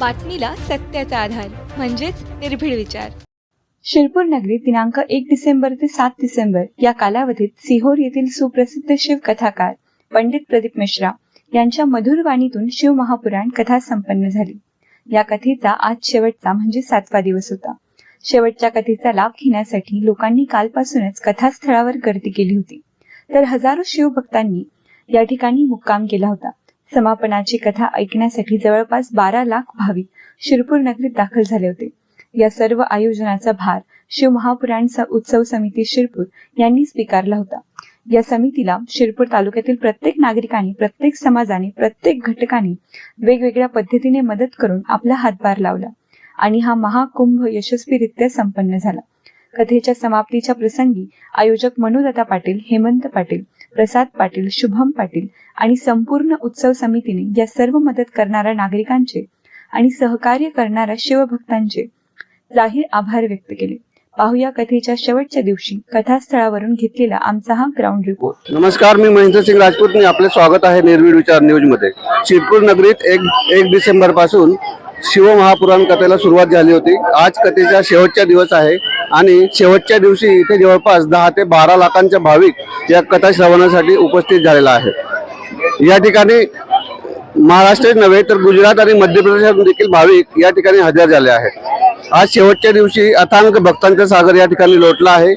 बातमीला सत्याचा आधार म्हणजेच निर्भीड विचार. शिरपूर नगरी दिनांक एक डिसेंबर ते सात डिसेंबर या कालावधीत सिहोर येथील सुप्रसिद्ध शिवकथाकार पंडित प्रदीप मिश्रा यांच्या मधुर वाणीतून शिव महापुराण कथा संपन्न झाली. या कथेचा आज शेवटचा म्हणजे सातवा दिवस होता. शेवटच्या कथेचा लाभ घेण्यासाठी लोकांनी कालपासूनच कथास्थळावर गर्दी केली होती. तर हजारो शिवभक्तांनी या ठिकाणी मुक्काम केला होता. समापनाची कथा ऐकण्यासाठी जवळपास बारा लाख भाविक शिरपूर नगरीत दाखल झाले होते. या सर्व आयोजनाचा भार शिव महापुराण उत्सव समिती शिरपूर यांनी स्वीकारला होता. या समितीला शिरपूर तालुक्यातील प्रत्येक नागरिकाने प्रत्येक समाजाने प्रत्येक घटकाने वेगवेगळ्या पद्धतीने मदत करून आपला हातभार लावला आणि हा महाकुंभ यशस्वीरित्या संपन्न झाला. कथेच्या समाप्तीच्या प्रसंगी आयोजक मनोदत्ता पाटील हेमंत पाटील प्रसाद पाटील शुभम पाटील आणि संपूर्ण उत्सव समितीने या सर्व मदत करणाऱ्या नागरिकांचे आणि सहकार्य करणाऱ्या शिवभक्तांचे जाहीर आभार व्यक्त केले. पाहूया कथेच्या शेवटच्या दिवशी कथास्थळावरून घेतलेला आमचा हा ग्राउंड रिपोर्ट नमस्कार मी महेंद्र सिंग राजपूत. आपले स्वागत आहे निर्भीड विचार न्यूजमध्ये शिरपूर नगरीत एक एक डिसेंबरपासून शिवमहापुराण कथेला सुरुवात झाली होती. आज कथेचा शेवटचा दिवस आहे आणि शेवटच्या दिवशी इथे जवळपास दहा ते बारा लाखांच्या भाविक या कथा श्रवणासाठी उपस्थित झालेला आहे. या ठिकाणी महाराष्ट्रच नव्हे तर गुजरात आणि मध्य प्रदेशातून देखील भाविक या ठिकाणी हजर झाले आहेत. आज शेवटच्या दिवशी अथांग भक्तांचा सागर या ठिकाणी लोटला आहे.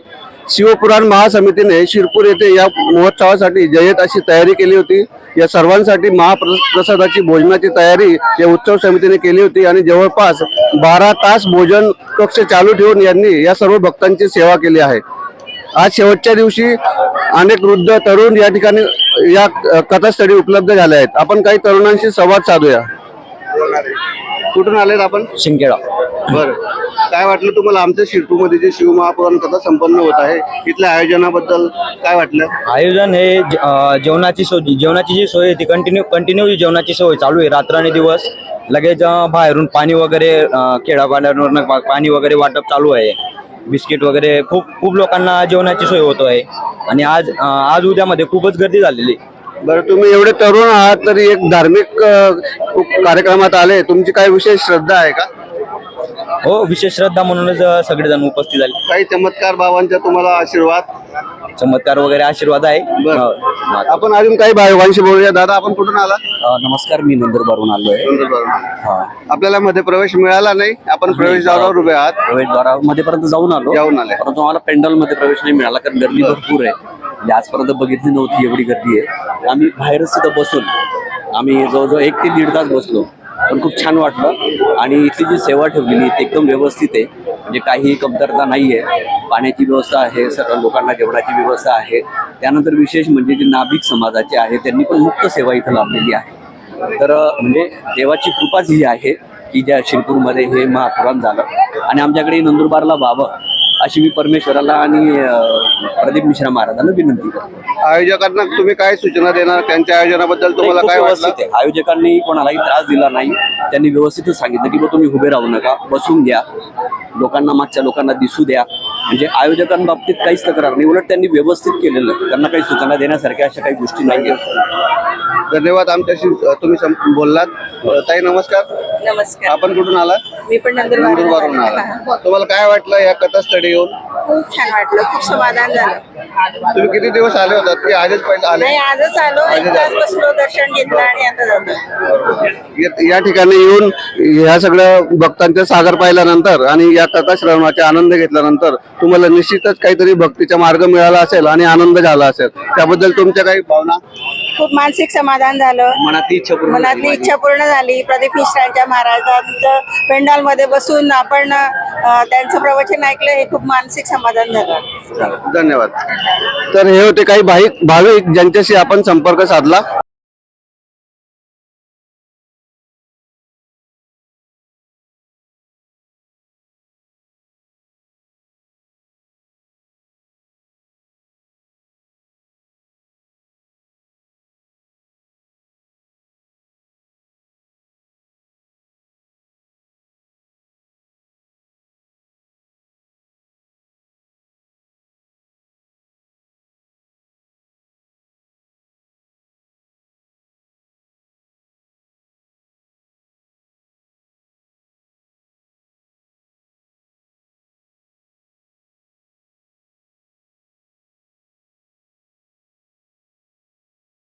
शिवपुराण महासमितीने शिरपूर येथे या महोत्सवासाठी जयत अशी तयारी केली होती. या सर्वांसाठी महाप्रसादाची भोजनाची तयारी या उत्सव समितीने केली होती आणि जवळपास बारा तास भोजन कक्ष चालू ठेवून यांनी या सर्व भक्तांची सेवा केली आहे. आज शेवटच्या दिवशी अनेक वृद्ध तरुण या ठिकाणी या कथास्थळी उपलब्ध झाल्या आहेत. आपण काही तरुणांशी संवाद साधूया. कुठून आलेत आपण? शिंकेडा बरं. काय वाटलं तुम्हाला? आमच्या शिरपूरमध्ये जे शिव महापुराण कथा संपन्न होत आहे इथल्या आयोजनाबद्दल काय वाटलं? आयोजन हे ज- अं, जेवणाची सोय जेवणाची जी सोय आहे ती कंटिन्यू कंटिन्यू जेवणाची सोय चालू आहे. रात्र आणि दिवस. लगेच अं, बाहेरून पाणी वगैरे अं, खेड्यापाड्यांवरनं पा- पाणी वगैरे वाटप चालू आहे. बिस्किट वगैरे खूप खूप लोकांना जेवणाची सोय होतो आहे. आणि आज अं, आज उद्यामध्ये खूपच गर्दी झालेली. बरं तुम्ही एवढे तरुण आहात तरी एक धार्मिक अ, कार्यक्रमात आले. तुमची काही विशेष श्रद्धा आहे का? हो विशेष श्रद्धा म्हणूनच अं, सगळेजण उपस्थित झाले. काही चमत्कार बाबांचा तुम्हाला आशीर्वाद? चमत्कार वगैरे आशीर्वाद आहे. बरं. अं, आपण अजून काही भाविकांशी बोलूया. दादा आपण कुठून आला? अं, नमस्कार मी नंदुरबारून आलो आहे हा. आपल्याला मध्ये प्रवेश मिळाला नाही. आपण प्रवेशद्वारावर उभे आहात. प्रवेशद्वारा मध्ये पर्यंत जाऊन आलो. जाऊन आले. परंतु आम्हाला पेंडॉलमध्ये प्रवेश नाही मिळाला कारण गर्दी भरपूर आहे. म्हणजे आजपर्यंत बघितली नव्हती एवढी गर्दी आहे. आम्ही बाहेरच तिथं बसून आम्ही जवळजवळ एक ते दीड तास बसलो. पण खूप छान वाटलं. आणि इथली जी सेवा ठेवलेली आहे ती एकदम व्यवस्थित आहे. म्हणजे काहीही कमतरता नाही आहे पाण्याची व्यवस्था आहे सर्व लोकांना जेवणाची व्यवस्था आहे. त्यानंतर विशेष म्हणजे जे नाभिक समाजाचे आहे त्यांनी पण मुक्त सेवा इथं लाभलेली आहे. तर म्हणजे देवाची कृपाच ही आहे की ज्या शिरपूरमध्ये हे महापुराण झालं. आणि आमच्याकडे नंदुरबारला व्हावं अशी मी परमेश्वराला आणि प्रदीप मिश्रा महाराजांना विनंती करतो. आयोजकांना तुम्ही काय सूचना देणार? त्यांच्या आयोजनाबद्दल तुम्हाला काय आहे. आयोजकांनी कोणालाही त्रास दिला नाही. त्यांनी व्यवस्थितच सांगितलं की बा तुम्ही उभे राहू नका बसून द्या लोकांना मागच्या लोकांना दिसू द्या. म्हणजे आयोजकांबाबतीत काहीच तक्रार नाही. उलट त्यांनी व्यवस्थित केलेलं. त्यांना काही सूचना देण्यासारख्या अशा काही गोष्टी नाही आहेत धन्यवाद. आमच्याशी तुम्ही बोललात. अ, ताई नमस्कार. नमस्कार. आपण कुठून आलात? मी पण नंदुरबार तुम्हाला काय वाटलं या कथास्थळी येऊन? खूप छान वाटलं. खूप समाधान झालं. तुम्ही किती दिवस आले होतात? की आजच पहिले आले? नाही आजच आलो. एक तास बसलो दर्शन घेतलं आणि आता जातो या- या ठिकाणी येऊन ह्या सगळ्या भक्तांचा सागर पाहिल्यानंतर आणि या कथा श्रवणाचा आनंद घेतल्यानंतर तुम्हाला निश्चितच काहीतरी भक्तीचा मार्ग मिळाला असेल आणि आनंद झाला असेल. त्याबद्दल तुमच्या काही भावना? खूप मानसिक समाधान झालं. मनातली इच्छा पूर्ण मनातली इच्छा पूर्ण झाली. प्रदीप मिश्रांच्या महाराजांचं पेंडॉलमध्ये बसून आपण अं, त्यांचं प्रवचन ऐकलं. हे खूप मानसिक समाधान झालं. धन्यवाद. तर हे होते काही भाविक भाविक ज्यांच्याशी आपण संपर्क साधला.